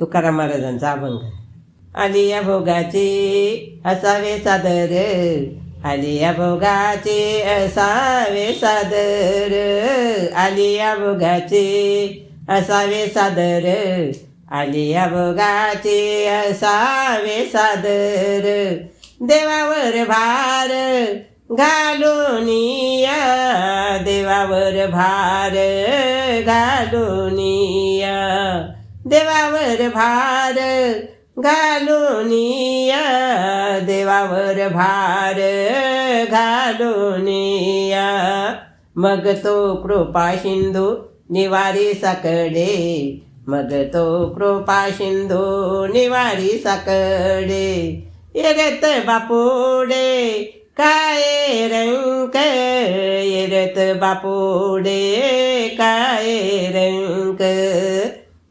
तुकाराम महाराजांचा अभंग. आली या भोगाचे असावे सादर. आली या भोगाचे असावे सादर. आली या भोगाचे असावे सादर. आली या भोगाचे असावे सादर. देवावर भार घालून देवावर भार घालून या. देवावर भार घालून देवावर भार घालून या. मग तो कृपा सिंधू निवारी साकडे. मग तो कृपा सिंधू निवारी साकडे. येरत बापुडे काय रंक? येरत बापुडे काय रंक?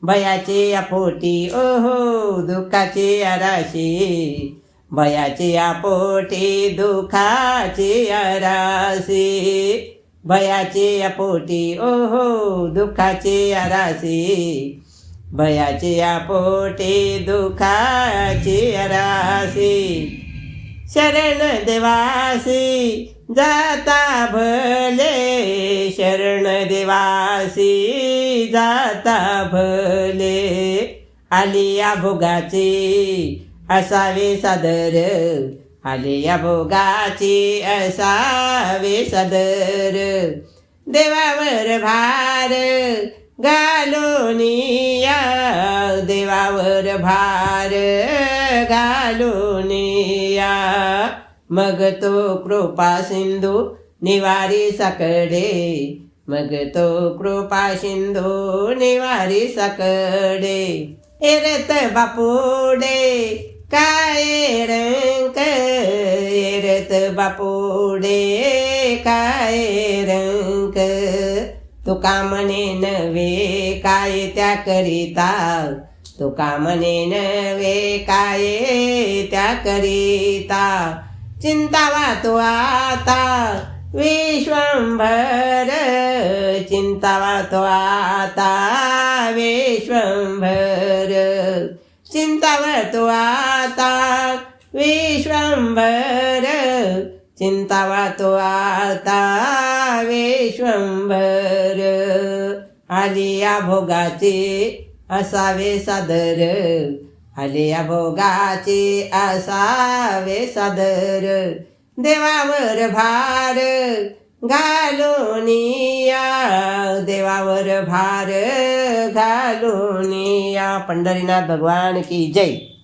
भयाचे अपोटी ओहो दुःखाचे आराशी. भयाचे अपोटी दुःखाचे आराशी. भयाचे अपोटी ओहो दुःखाचे आराशी. भयाचे अपोटी दुःखाचे आराशी. शरण देवासी जाता भले शरण देवासी जाता भले. आलिया भोगाची असावे सादर. आलिया भोगाची असावे सादर. देवावर भार घालून या देवावर भार. घालून या. मग तो कृपा सिंधू निवारी साकडे. मग तो कृपा सिंधू निवारी साकडे. एरत बापुडे काय रंक? एरत बापुडे काय रंक? तुका म्हणे नवे काय त्या करिता? तुका म्हणे नवे काय त्या करिता. चिंतावा तो आता विश्वंभर. चिंतावा तो आता विश्वंभर. चिंतावा तो आता विश्वंभर. चिंतावा तो आता विश्वंभर. आली या भोगाचे असावे सादर. आले या भोगाचे असावे सादर. देवावर भार घालोनिया. या देवावर भार घालोनिया. या पंढरीनाथ भगवान की जय.